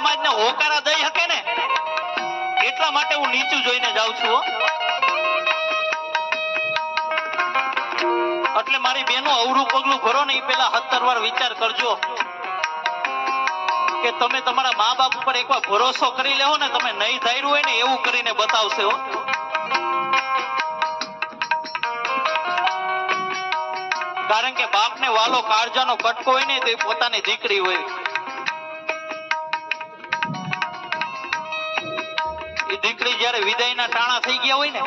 સમાજને હોકારા દઈ શકે ને? એટલા માટે હું નીચું જોઈને જાઉં છું એટલે મારી બેનો અવરું પગલું ભરો ને એ પેલા સત્તર વાર વિચાર કરજો કે તમે તમારા મા બાપ ઉપર એકવાર ભરોસો કરી લેવો ને, તમે નહીં ધાર્યું હોય ને, એવું કરીને બતાવશે, હો. કારણ કે બાપને વાલો કાળજાનો કટકો હોય ને, તો એ પોતાની દીકરી હોય. દીકરી જ્યારે વિદાયના ટાણા થઈ ગયા હોય ને,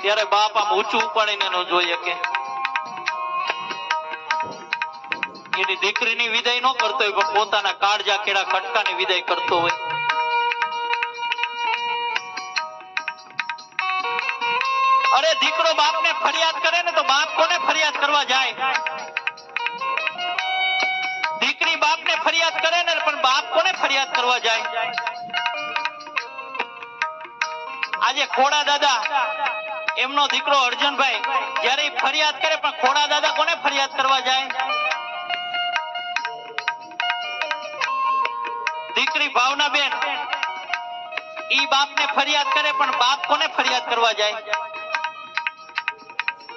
ત્યારે બાપ આમ ઊંચું ઉપાડીને ન જોઈ શકે. એની દીકરીની વિદાય ન કરતો હોય, પણ પોતાના કાળજા કેળા કટકાની વિદાય કરતો હોય. અરે દીકરો બાપને ફરિયાદ કરે ને તો બાપ કોને ફરિયાદ કરવા જાય? દીકરી બાપને ફરિયાદ કરે ને, પણ બાપ કોને ફરિયાદ કરવા જાય? આજે ખોડા દાદા, એમનો દીકરો અર્જુનભાઈ, જયારે ફરિયાદ કરે, પણ ખોડા દાદા કોને ફરિયાદ કરવા જાય? દીકરી ભાવનાબેન ઈ બાપને ફરિયાદ કરે, પણ બાપ કોને ફરિયાદ કરવા જાય?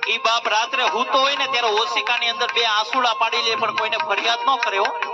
ઈ બાપ રાત્રે હૂતો હોય ને, ત્યારે ઓશિકા ની અંદર બે આંસુડા પાડી લે, પણ કોઈને ફરિયાદ ન કરે હો.